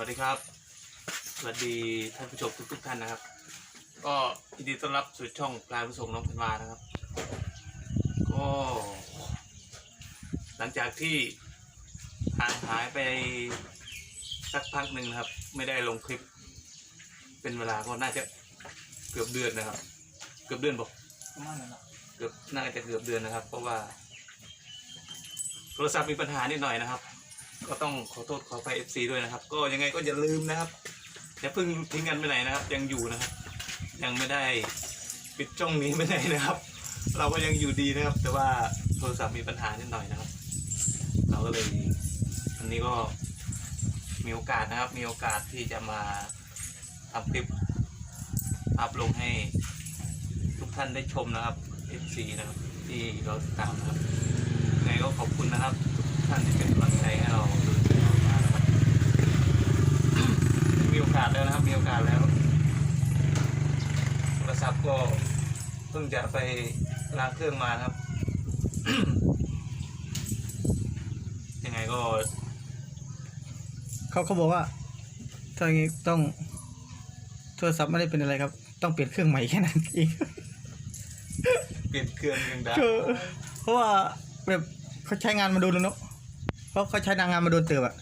วัสดีครับ สวัสดีท่านผู้ชมทุกๆท่านนะครับ ก็ยินดีต้อนรับสู่ช่องปลายผู้ส่งน้องธันวานะครับ ก็หลังจากที่ห่างหายไปสักพักหนึ่งนะครับ ไม่ได้ลงคลิป เป็นเวลาก็น่าจะเกือบเดือนนะครับ เกือบเดือนบอกประมาณนั้นแหละเกือบน่าจะเกือบเดือนนะครับ เพราะว่า โทรศัพท์มีปัญหานิดหน่อยนะครับ ก็ต้องขอโทษขอไปเอฟซีด้วยนะครับ ก็ยังไงก็อย่าลืมนะครับอย่าเพิ่งทิ้งกันไปไหนนะครับ ยังอยู่นะครับ ยังไม่ได้ปิดจ้องนี้ไปไหนนะครับ เราก็ยังอยู่ดีนะครับ แต่ว่าโทรศัพท์มีปัญหานิดหน่อยนะครับ เราก็เลยวันนี้ก็มีโอกาสนะครับ มีโอกาสที่จะมาทำคลิปอัพลงให้ทุกท่านได้ชมนะครับ FC นะครับ ที่เราติดตามนะครับยังไงก็ขอบคุณนะครับ ทุกท่านที่เป็นกำลังใจให้เราดูมานะครับมีโอกาสแล้วนะครับมีโอกาสแล้วโทรศัพท์ก็เพิ่งจะไปล้างเครื่องมานะครับ ยังไงก็เขาเขาบอกว่าถ้าอย่างงี้ต้องโทรศัพท์ไม่ได้เป็นอะไรครับ ต้องเปลี่ยนเครื่องใหม่แค่นั้นเอง เปลี่ยนเครื่องยังได้ คือเพราะว่าแบบเขาใช้งานมาโดนแล้วเนาะ เพราะเขาใช้งานมาโดนเติบอะ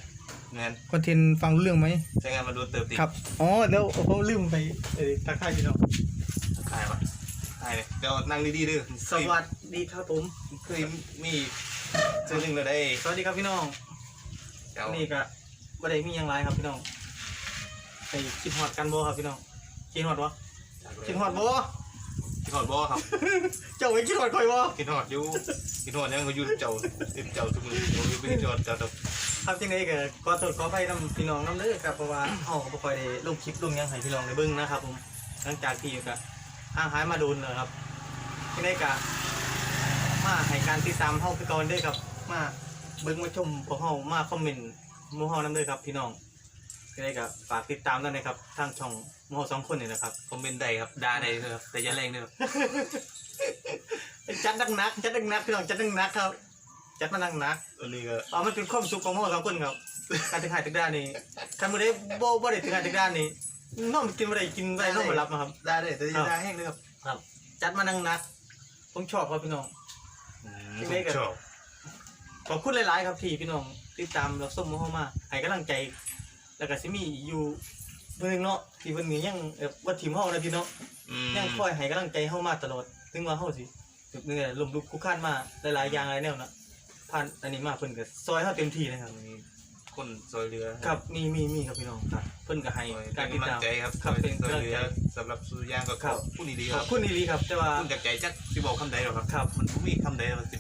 งานคอนเทนต์ฟังรู้เรื่องไหมใช้งานมาดูเติบติครับอ๋อแล้วเขาลืมไปเออทักทายพี่น้องขายวะขายเลยเดี๋ยวนั่งดีๆดื้อสวัสดีครับผมเคยมีเสื้อหนึ่งเลยได้สวัสดีครับพี่น้องเดี๋ยวนี่ก็บ่ได้มีอย่างไรครับพี่น้องไปคิดฮอดกันบ่ครับพี่น้องคิดฮอดบ่คิดฮอดบ่กินหอดบ่ครับ เจ้าไว้คิดฮอดคอยบ่กินหอดอยู่ กินหอดยังเขาอยู่เจ้าเจ้าทุกมือเจ้าอยู่ไม่ได้จอดเจ้าตกครับจังไดก็ขอโทษขออภัยนํพี่น้องนํเด้อครับเพราะว่าเฮาก็บ่ค่อยได้ลงคลิปลงหยังให้พี่น้องได้เบิ่งนะครับผมหลังจากที่ก็ห่างหายมาโดนเลยครับจังไดก็มาให้การติดตามเฮาคือเก่าเด้อครับ มาเบิ่งมาชมพวกเฮามาคอมเมนต์หมู่เฮานํเด้อครับพี่น้องจังไดก็ฝากติดตามด้วยนะครับทางช่องหมู่เฮาสองคนนี่นะครับคอมเมนต์ใดครับด่าใดครับแต่อย่าแรงเด้อ จัดดังนักจัดดังนักพี่น้องจัดดังนักครับจัดมาดังนักอันนี้ก็เอามันเป็นความสุขของพวกเราสองคนครับการถึงหายตึกด้านนี้คันบ่ได้บ่บ่ได้ถึงหายตึกด้านนี้น้องกินบ่ได้กินบ่ได้น้องบ่รับนะครับด่าได้แต่อย่าด่าแห้งเลยครับครับ จัดมาดังนักผมชอบครับพี่น้องผมชอบขอบคุณหลาย ๆ ครับที่พี่น้องติดตามรับชมเข้ามาให้กำลังใจ แล้วก็สิมีอยู่เพิ่นเนาะที่เพิ่นก็ยังแบบว่าทีมเฮานะพี่เนาะอืมยังคอยให้กำลังใจเฮามาตลอดถึงว่าเฮาสิ จุดหนึงเนี่ยลมลุกคุกคานมาหลายๆอย่างหลายแนวนะผ่านอันนี้มาเพิ่นก็ซอยเฮาเต็มที่เลยครับ มีคนซอยเรือครับมีมีมีครับพี่น้องครับ เพิ่นก็ให้ซอยการติดกำลังตาม ใจครับครับเป็นซอยกำลังเรืใจอสำหรับสุริยางก็ครับพูดดีขๆคอรับบคุณอีหลีครับ แต่ว่าพูดจากใจจักสิบอกคำใดหรอกครับ ครับ มันบ่มีคำใดหรอกสิ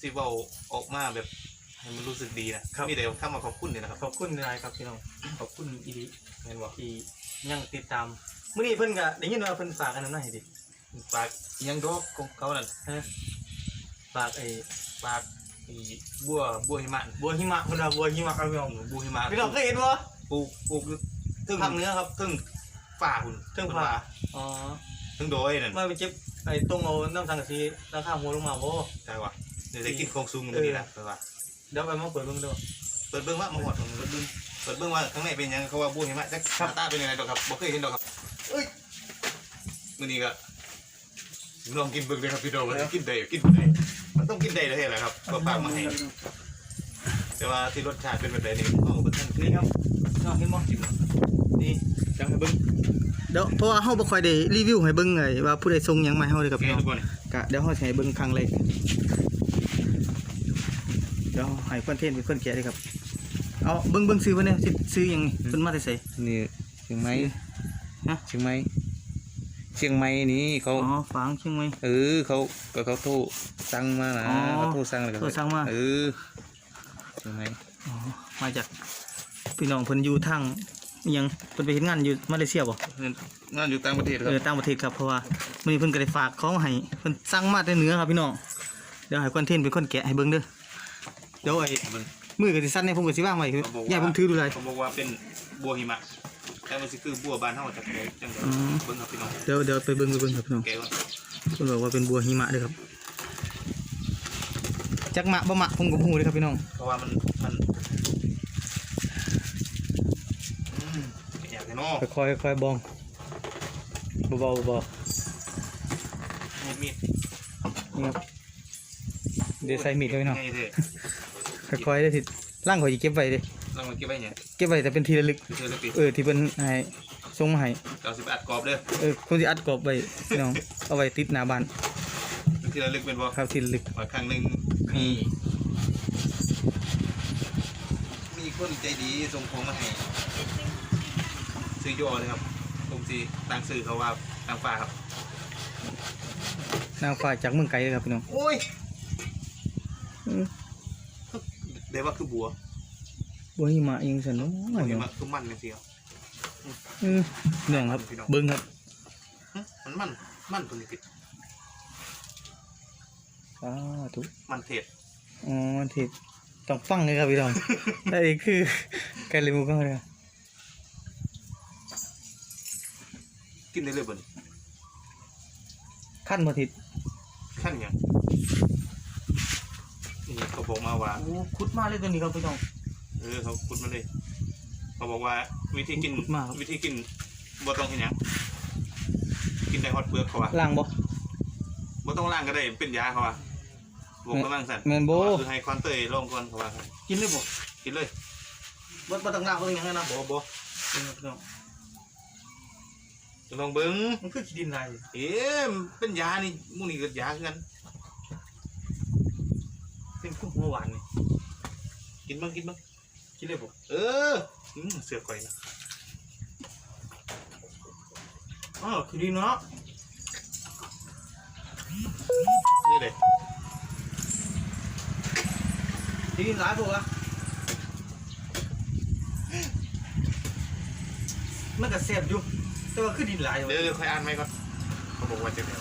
สิเว้าออกมาแบบให้มันรู้สึกดีนะครับ มีแต่คำมาขอบคุณนี่นะครับขอบคุณหลายครับพี่น้องขอบคุณอีหลีแม่นบ่ที่ยังติดตามมื้อนี้เพิ่นก็ได้ยินว่าเพิ่นฝากอันนั้นมาให้ดิ ฝากอิหยังดอกของเขานั่นฮะฝากไอ้ฝากอีบัวบัวหิมะบัวหิมะเพิ่นว่าบัวหิมะครับพี่น้องบัวหิมะพี่น้องเคยเห็นบ่ปลูกปลูกถึงภาคเหนือครับถึงฝ่าคุณถึงฝ่าอ๋อถึงโดยนั่นมาไปเจ็บไอ้ตรงเอาน้ำสังกะสีราคาหัวลงมาบ่ใช่ว่ะเดี๋ยวได้กินของซุงมันดีนะแต่ว่าเดี๋ยวไปมาเปิดเบิ่งดูเปิดเบื้องว่ามาหอดเปิดเบื้องเปิดเบื้องว่าข้างในเป็นยังเขาว่าบัวหิมะจะครับตาเป็นยังไงดอกครับบ่เคยเห็นดอกครับเอ้ยมื้อนี้ก็ ลองกินเบิ่งเลยครับพี่โดมันกินได้กินบ่ได้มันต้องกินได้เลยแหละครับก็ฝากมาให้แต่ว่าที่รสชาติเป็นแบบไหนนี่เอาเบิ่งท่านคือนี่ครับน้องเห็นบ่จิ้มเนาะนี่จังให้เบิ่งเดี๋ยวเพราะว่าเฮาบ่ค่อยได้รีวิวให้เบิ่งไงว่าผู้ใดส่งหยังมาให้เฮาเด้อครับแกพี่น้องทุกคนกะเดี๋ยวเฮาสิให้เบิ่งครั้งแรกเดี๋ยวให้คอนเทนต์เป็นคนแกะเลยครับเอาเบิ่งเบิ่งซื้อเพิ่นเนี่ยสิซื้อหยังนี่เพิ่นมาแต่ไสนี่เชียงใหม่ฮะเชียงใหม่ เชียงใหม่นี่เขาอ๋อฝางเชียงใหม่เออเขาก็เขาโทรสั่งมานะอ๋อเขาโทรสั่งเลยโทรสั่งมาเออเชียงใหม่อ๋อมาจากพี่น้องเพิ่นอยู่ทางอิหยังเพิ่นไปเฮ็ดงานอยู่มาเลเซียบ่งานอยู่ต่างประเทศคเอรับอต่างประเทศครับเพราะว่ามื้อนี้เพิ่นก็ได้ฝากของให้เพิ่นสั่งมาแต่เหนือครับพี่น้องเดี๋ยวให้คอนเทนต์เป็นคนแกะให้เบิ่งเด้อเดี๋ยวไอ้มันมือก็สิสั่นให้ผมก็สิวางไว้เขาบอกอย่าว่าผมถือดูเลยเขาบอกว่าเป็นบัวหิมะ แต่มันสิคือบัวบ้านเฮาจากไหนจังไดอืมเบิ่งครับพี่น้องเดี๋ยวเดี๋ยวไปเบิ่งไปเบิ่งครับพี่น้องแกว่าเพิ่นบอกว่าเป็นบัวหิมะเด้อครับจักมะบ่มะผมก็ฮู้เด้อครับพี่น้องเพราะว่ามันมันแต่นอกค่อยๆค่อยๆบองเบาๆเบามีดมีดๆนี่ครับเดี๋ยวใส่มีดเข้าไปหน่อยไงเด้อค่อยๆได้ทิศล่างข่อยสิเก็บไว้เดิ ลองมาเก็บไว้เนี่ยเก็บไว้แต่เป็นทีละลึก เจอเลยปีเออที่เพิ่นให้ส่งมาให้เก้าสิบอัดกรอบเด้อเออคนสิอัดกรอบไว้พี่น้องเอาไว้ติดหน้าบ้านที่ระลึกเป็นบ่ครับทีละลึกว่าครั้งหนึ่งมีมีคนใจดีส่งของมาให้ซื้อย่อเลยครับผมสีตั้งซื้อเขาว่าตั้งฟ้าครับ นางฟ้าจากเมืองไกลเลยครับพี่น้องโอ้ยอือเดี๋ยวว่าคือบัว บ่หิมะยังซั่นเนาะบัวพี่นี่น้องมันคือมันเสียวอือน้องครับ เบิ่งครับหึมันมันมันตัวนี้ติดสาธุมันเทศอ๋อที่ต้องฟังเลยครับพี่น้องแต่นี่คือการเรียนรู้ของเราเนี่ยกินได้เลยบ่นี่ขั้นบ่ทิศขั้นหยังนี่เขาบอกมาว่าโอ้ขุดมาเลยตัวนี้ครับพี่น้อง เออเขาพูดมาเลย เขาบอกว่าวิธีกินพูดมาครับ วิธีกินบ่ต้องเห็นหยังกินได้ฮอดเปลือกเขาว่าล่างบ่ บ่ต้องล้างก็ได้เป็นยาเขาว่าบอกกำลังสั่นแม่นบ่ เขาว่าคือให้คอนเตยลองก่อนเขาว่าครับกินเลยบ่กินเลยบ่บ่ต้องล่างบ่ต้องหยังเลยนะบ่บ่นี่ครับพี่น้องลองเบิ่งมันคือขี้ดินลายเอ๊ะมันเป็นยานี่หมู่นี่ก็ยาคือกัน เป็นกุ้งหัวหวานนี่กินบ้างกินบ้าง กินเลยบ่เอออืมเสือกข่อยนะอ๋อขี้ดินเนาะนี่เลยขี้ดินหลายบ่วะมันก็แซ่บอยู่ แต่ว่าคือดินหลายอยู่เดี๋ยวเดี๋ยวค่อยอ่านไหมก่อนเขาบอกว่าจะเดี๋ยว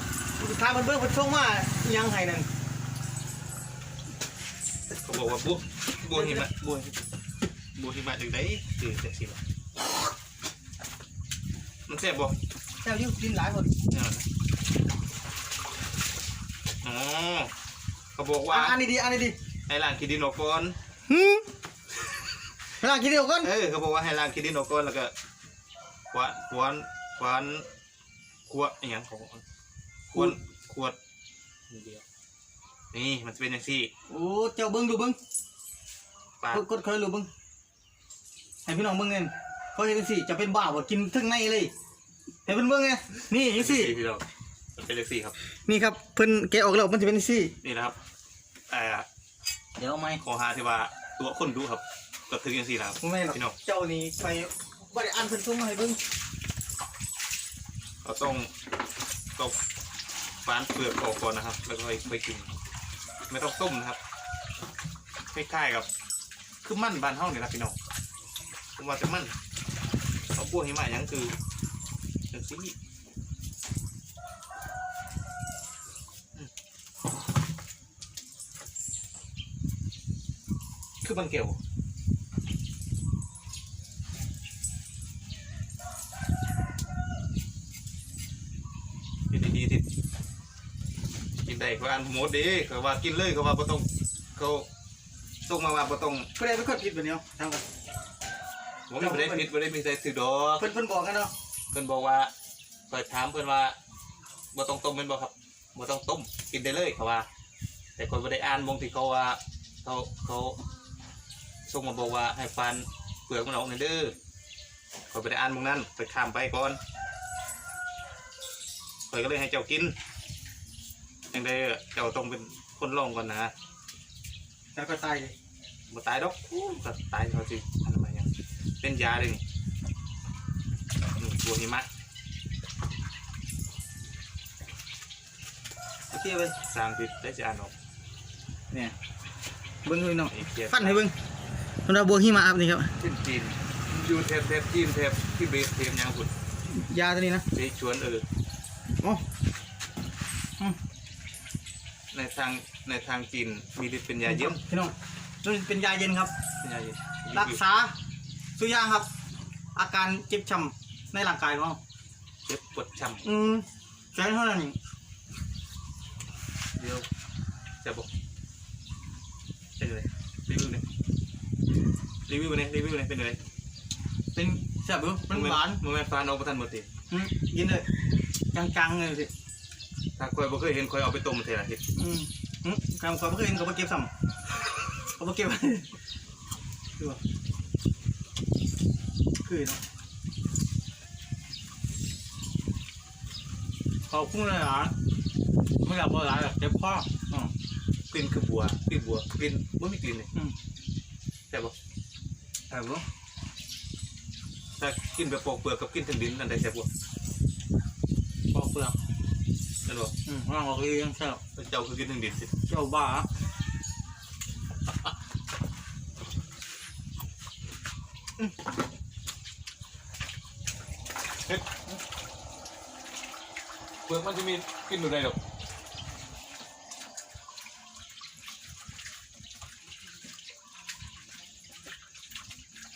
สุดท้ายมันเบิ่งเพิ่นส่งมาอิหยังให้นั่นเขาบอกว่าบัวบัวหิมะบัวบัวหิ มะจากไหนคือจากสิล่ะมันแซ่บบ่แซ่บอยู่ดินหลายบ่เนี่ยนะอ๋อเขาบอกว่าอะอันนี้ดีอันนี้ดีให้ล้างขี้ดินออกก่อนหืมล่างกินเดียวกันเออเขาบอกว่าให้ล้างขี้ดินออกก่อนแล้วก็ควนควนควนขวดอหย่างของขวดขวดนี่เดียวนี่มันจะเป็นอย่างซี่โอ้เจ้าเบิ่งดูเบิ่งปากกดกดเคยรู้เบิ่ง ให้พี่น้องเบิ่งเน่นเขาเห็นจังซี่จะเป็นบ้าบ่กินทั้งในเลยให้เพิ่นเบิ่งไงนี่จังซี่พี่เรามันเป็นอย่างซี่ครับ นี่ครับเพิ่นแกะออกแล้วมันจะเป็นจังซี่นี่นะครับเอ่อเดี๋ยวเอาไหมขอหาที่ว่าตัวคนดูครับก็ถึงอย่างซี่นะครับบ่แม่นหรอกพี่น้องเจ้านี่ไปบ่ได้อ่านเพิ่นส่งมาให้เบิ่งเราต้องตบฟานเปลือกออกก่อนนะครับ แล้วก็ค่อยค่อยกิน ไม่ต้องต้มนะครับคล้ายๆกับ คือมั่นบานเท่านี่นะพี่น้อง ผมว่าจะมั่นเอาพวกหิมะยังคือจังซี่คือมันเกี่ยวดีๆที่กินได้เขาอันหมดดีเขาว่ากินเลยเขาว่าบ่ต้องเขาส่งมาว่าบ่ต้องเพิ่นได้เป็นคนผิดบัดนี้เนาะทำกัน ผมไม่ได้ผิดบ่ได้มีใจถือดอกเพิ่นเพิ่นบอกกันเนาะเพิ่นบอกว่าเปิดถามเพิ่นว่าบ่ต้องต้มแม่นบ่ครับบ่ต้องต้มกินได้เลยเขาว่า แต่คนบ่ได้อ่านมงที่เขาว่า เขาเขาส่งมาบอกว่าให้ฟันเปลือกมันออกในอยเด้อเขาบ่ได้อ่านมงนั้นไปข้ามไปก่อนข่อยก็เลยให้เจ้ากินจังได้เจ้าต้องเป็นคนลองก่อนนะแล้วก็ตายเลยบ่ตายดอกอู้ก็ตายเขาสิ เป็นยาเลยนี่นี่บัวหิมะโอเคไปสร้างผิดได้สิอ่านออกเนี่ยเบิ่งเลยเนาะไอ้เกียฟันให้เบิ่งสำหรับบัวหิมะครับนี่ครับจีนจีนอยู่เทปเทปจีนเทปที่เบสเทปยังพุ่นยาตัวนี้นะไปชวนเออโอ้ในทางในทางจีนมีฤทธิ์เป็นยาเย็นพี่น้องนี่เป็นยาเย็นครับเป็นยาเย็นรักษา สุยางครับ อาการเจ็บช้ำในร่างกายของเราเจ็บปวดช้อืมแค่เท่านั้นเองำเดียวจะบอกเป็นเลยรีวิวเนี่ยรีวิวเนี่ยรีวิวเนี่ยเป็นเลยเป็นแซ่บอยู่มันหวานมันแม่นฟานเอาประทันหมดติอืมกินเลยจังๆเลยสิถ้าคอยบ่เคยเห็นคอยเอาไปต้มเท่าไหร่ทิอืมอืมการความเคยเห็นเขามาเก็บซ้ำเขามาเก็บ คือว่า คือเนาะขอบคุณเลยอะไม่อยากบอกหลายหรอกเจ็บคออ๋อกลิ่นคือบัวกลิ่นบัวกลิ่นบ่มีกลิ่นเลยอืมแต่บ่แต่บ่ถ้ากินแบบปอกเปลือกกับกินทั้งดินอันใดแซ่บกว่าปอกเปลือกนั่นบ่อืมร่างออกเองแซ่บเจ้าคือกินทั้งดินสิเจ้าบ้า เปลือกมันจะมีกลิ่นอยู่ใดดอก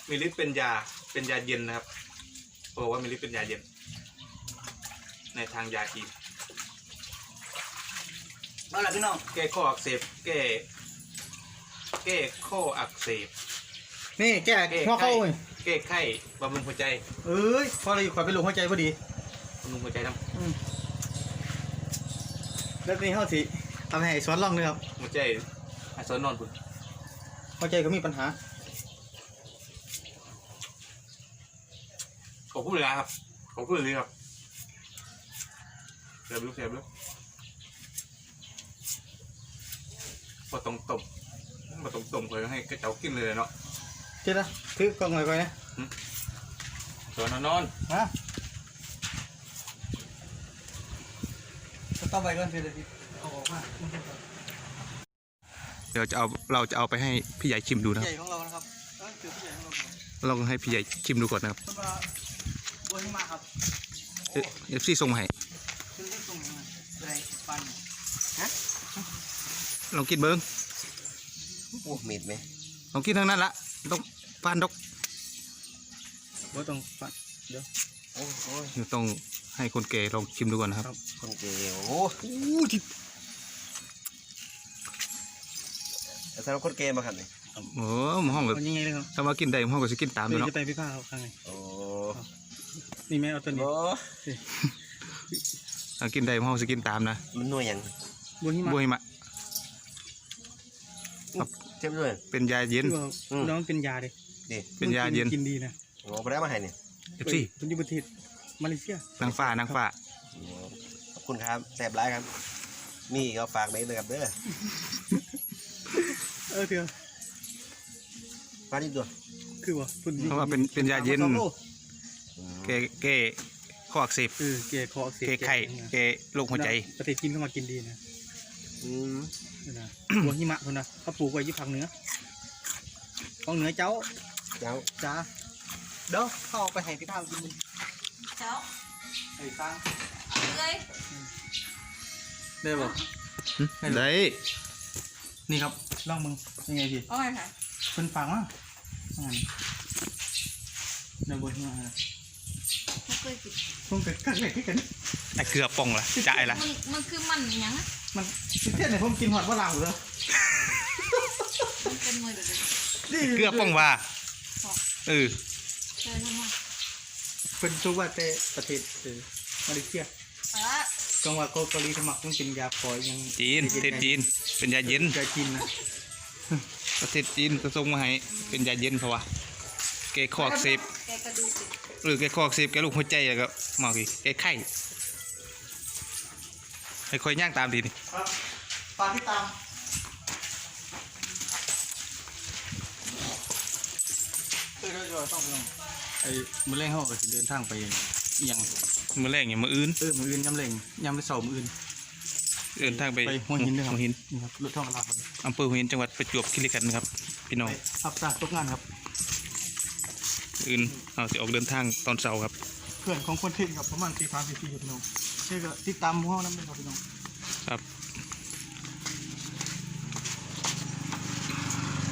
มีฤทธิ์เป็นยาเป็นยาเย็นนะครับบอกว่ามีฤทธิ์เป็นยาเย็น ในทางยาจีนเอาล่ะพี่น้องแก้ข้ออักเสบแก้แก้ข้ออักเสบนี่แก้แก้หัวไข้เข้าเลย แก้ไข้บำรุงหัวใจเอ้ยพอเราอยู่ขอยไปลงหัวใจพอดีบำรุงหัวใจน้อืมแล้วนี่เขาสิทำให้สวนล่องเลยครับำหัวใจไอ้สอนนอนคุณหัวใจก็มีปัญหาขอบคุณเลยนะครับขอบคุณเลยครับเสียบลูกเสียบลูกพอตรงต้มมาตรงต้มเลยให้กระเจ้ากินเลยเนาะ เจ๊นะถือกล้องหน่อยก่อนนะสอนนอนฮะต้องไปก่อนเดี๋ยวเอาออกมาเดี๋ยวจะเอาเราจะเอาไปให้พี่ใหญ่ชิมดูนะคใหรับญ่ของเรานะครับเอ้ยคือผู้ใหญ่ของเราก่อนเราให้พี่ใหญ่ชิมดูก่อนนะครับขึ้นมาบนหิมะครับเอฟซีส่งมาให้ขึ้นที่ตรงนี้มาอะไรฟันลองกินเบิ้งโอ้มีดไหมลองกินทั้งนั้นละต้อง ฟานดอกว่าตรงฟันโอ้โหเดี๋ยวต้องให้คนแก่ลองชิมดูก่อนนะครับ คนเกลียวโอ้อู้ที่แต่สำหรับคนเกย์มาครับนี่โอ้หมห้องแบบมันยังไงเลยครับถ้ามากินได้หม้องก็จะกินตามเดี๋เลยยวเนาะจะไปพี่ผ้าเขาข้างในโอ้นี่แม่เอาตัวนี้โหถ้ากินได้หม้องจะกินตามนะมันน่วยหยังบนหิมะบุยมะเจ็บด้วยเป็นยาเย็น คือว่าอืมน้องเป็นยาเด็ ดิเป็นยาเย็นกินดีนะโอ้ไปได้มาให้เนี่ยเอฟซีเป็นอยู่ประเทศมาเลเซียนางฟ้านางฟ้าโอ้ขอบคุณครับแสบร้ายครับมีก็ฝากไปเลยครับเด้อเออเถอะฝากนิดตัวคือว่าพุ่นเพราะว่าเป็นเป็นยาเย็นสองโลอืมแก้แก้ข้ออักเสบเออเกย์คออักเสบแก้ไข้แก้โรคหัวใจประเทศจีนเข้ามากินดีนะอืมนี่นะหัวหิมะคนนะเขาปลูกไว้ที่ภาคเหนือของเหนือเจ้า เจ้าจ้าเด้อเข้าไปให้พี่ข้าวกินมึง cháu ไอ้ตัง ơi ได้บ่ได้นี่ครับลองมึงยังไงพี่ ôi hả เพิ่นฟังว่าอ่านในบทหิมะนะ nó cười kịp คงเกิดกันเลยที่กันไอ้เกลือป่องละจ่ายละมันมันคือมันหยังอะมันเที่ยไหนผมกินหอดว่าลาวเลยมันเป็นมือเด็กนี่เกลือป่องว่า เออๆเจอทั้งหมดเป็นทุกว่าแต่ประเทศเออมาเลเซียเออจังหวัดเกาหลีสมัครต้องกินยาคอยยังจีนประเทศจีน เป็นยาเย็นยาจีนนะประเทศจีนก็ส่งมาให้เป็นยาเย็นเพราะว่าแก้ข้ออักเสบแกกระดูกดิหรือแก้ข้ออักเสบแก้โรคหัวใจแล้วก็หมอกี่แก้ไข้ให้คอยย่างตามดีนี่ครับฝากที่ตาม เออเดี๋ยวๆต้องลองไอ้มื้อแรกเขาก็สิเดินทางไปอหยังมือแรกอย่างมืออื่นเออมื้ออื่นยำแรงยำไปเสาร์มื้ออื่น เดินทางไปไปหัวหินด้วยครับ หัวหินนี่ครับรถท่องลาครับอำเภอหัวหินจังหวัดประจวบคีรีขันธ์ครับ พี่น้อง ไปรับจ้างตกงานครับ อื่นเอาสิออกเดินทางตอนเสาร์ครับ เพื่อนของคนเทนครับประมาณสี่สามสี่สี่พี่น้องเชื่อก็ติดตามหมู่ห้องนั้นเลยครับพี่น้องครับ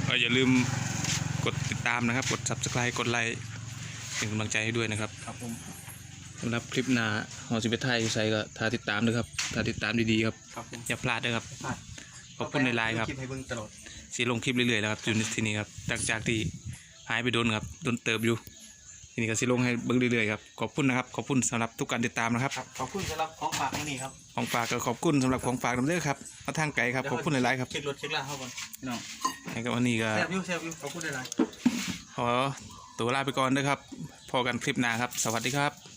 ก็อย่าลืม กดติดตามนะครับ กด subscribe กดไลค์เป็นกำลังใจให้ด้วยนะครับครับผมสำหรับคลิปหน้าหอสิเปไทยใส่ก็ถ้าติดตามด้วยครับถ้าติดตามดีๆครับ ครับผมอย่าพลาดด้วยครับพลาดขอบคุณในไลน์ครับคลิปให้เบิ่งตลอด สีลงคลิปเรื่อยๆแล้วครับอยู่ในที่นี้ครับจากจากที่หายไปโดนครับโดนเติบอยู่ ทีนี้ก็สิลงให้เบิ่งเรื่อยๆครับขอบคุณนะครับขอบคุณสำหรับทุกการติดตามนะครับ ครับขอบคุณสำหรับของฝากมื้อนี้ครับของฝากก็ขอบคุณสำหรับของฝากนำเด้อครับมาทางไกลครับขอบคุณหลายๆครับเช็ครถเช็คลาเข้าก่อนพี่น้องให้กับวันนี้ก็แซ่บอยู่แซ่บอยู่ขอบคุณหลายๆขอตัวลาไปก่อนเด้อครับพอกันคลิปหน้าครับ สวัสดีครับ